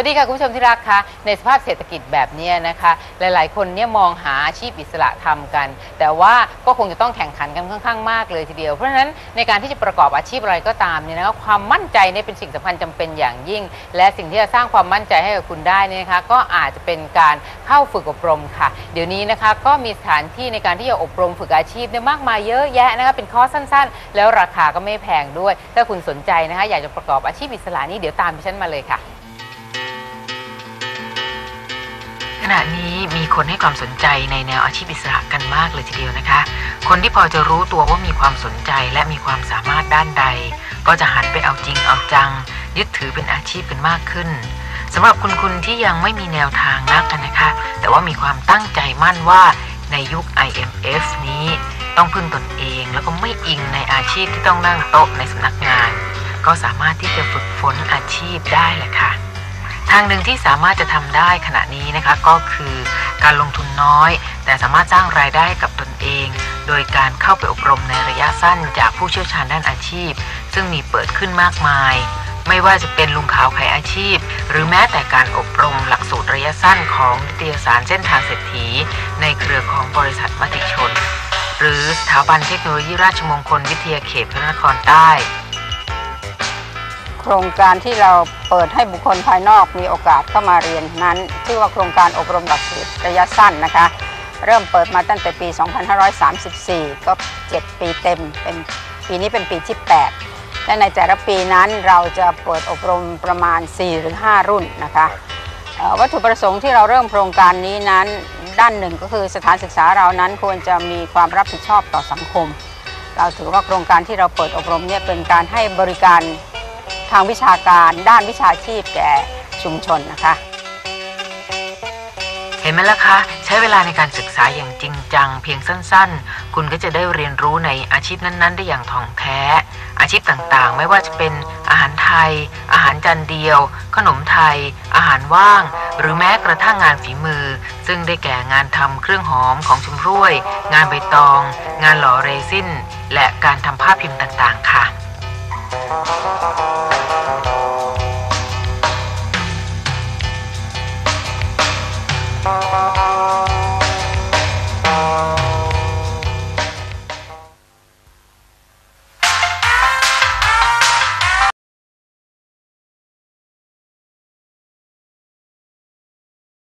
วัสดีค่ะคุณผู้ชมที่รักคะในสภาพเศรษฐกิจแบบนี้นะคะ หลายๆ คนเนี่ยมองหาอาชีพอิสระทำกัน แต่ว่าก็คงจะต้องแข่งขันกันค่อนข้างมากเลยทีเดียว เพราะฉะนั้นในการที่จะประกอบอาชีพอะไรก็ตามเนี่ยนะคะความมั่นใจเนี่ยเป็นสิ่งสำคัญจำเป็นอย่างยิ่ง และสิ่งที่จะสร้างความมั่นใจให้กับคุณได้นี่นะคะก็อาจจะเป็นการเข้าฝึกอบรมค่ะ เดี๋ยวนี้นะคะก็มีสถานที่ในการที่จะอบรมฝึกอาชีพเนี่ยมากมายเยอะแยะนะคะเป็นคอร์สสั้น ๆ แล้วราคาก็ไม่แพงด้วย ถ้าคุณสนใจนะคะอยากจะประกอบอาชีพอิสระนี่เดี๋ยวตามดิฉันมาเลยค่ะ ณะนี้มีคนให้ความสนใจในแนวอาชีพอิสระกันมากเลยทีเดียวนะคะ คนที่พอจะรู้ตัวว่ามีความสนใจและมีความสามารถด้านใด ก็จะหันไปเอาจริงเอาจัง ยึดถือเป็นอาชีพกันมากขึ้นสำหรับคุณคุณที่ยังไม่มีแนวทางนักกันนะคะ แต่ว่ามีความตั้งใจมั่นว่าในยุค IMF นี้ต้องพึ่งตนเองแล้วก็ไม่อิงในอาชีพที่ต้องนั่งโต๊ะในสำนักงาน ก็สามารถที่จะฝึกฝนอาชีพได้แหละค่ะ ทางหนึ่งที่สามารถจะทำได้ขณะนี้นะคะก็คือการลงทุนน้อย แต่สามารถสร้างรายได้กับตนเอง โดยการเข้าไปอบรมในระยะสั้นจากผู้เชี่ยวชาญด้านอาชีพ ซึ่งมีเปิดขึ้นมากมาย ไม่ว่าจะเป็นลุงขาวขายอาชีพ หรือแม้แต่การอบรมหลักสูตรระยะสั้นของนิตยสารเส้นทางเศรษฐี ในเครือของบริษัทมติชน หรือสถาบันเทคโนโลยีราชมงคลวิทยาเขตพระนครใต้ โครงการที่เราเปิดให้บุคคลภายนอกมีโอกาสเข้ามาเรียนนั้นชื่อว่าโครงการอบรมหลักสูตรระยะสั้นนะคะ เริ่มเปิดมาตั้งแต่ปี 2534 ก็ 7 ปีเต็มเป็นปีนี้เป็นปีที่ 8 และในแต่ละปีนั้นเราจะเปิดอบรมประมาณ 4 หรือ 5 รุ่นนะคะวัตถุประสงค์ที่เราเริ่มโครงการนี้นั้นด้านหนึ่งก็คือสถานศึกษาเรานั้นควรจะมีความรับผิดชอบต่อสังคม เราถือว่าโครงการที่เราเปิดอบรมเนี่ยเป็นการให้บริการ ทางวิชาการด้านวิชาชีพแก่ชุมชนนะคะ เห็นไหมล่ะคะ ใช้เวลาในการศึกษาอย่างจริงจัง เพียงสั้น ๆ คุณก็จะได้เรียนรู้ในอาชีพนั้น ๆ ได้อย่างถ่องแท้ อาชีพต่างๆ ไม่ว่าจะเป็นอาหารไทย อาหารจานเดียว ขนมไทย อาหารว่าง หรือแม้กระทั่งงานฝีมือ ซึ่งได้แก่งานทำเครื่องหอมของชุมร่วย งานใบตอง งานหล่อเรซินและการทำผ้าพิมพ์ต่างๆ ค่ะ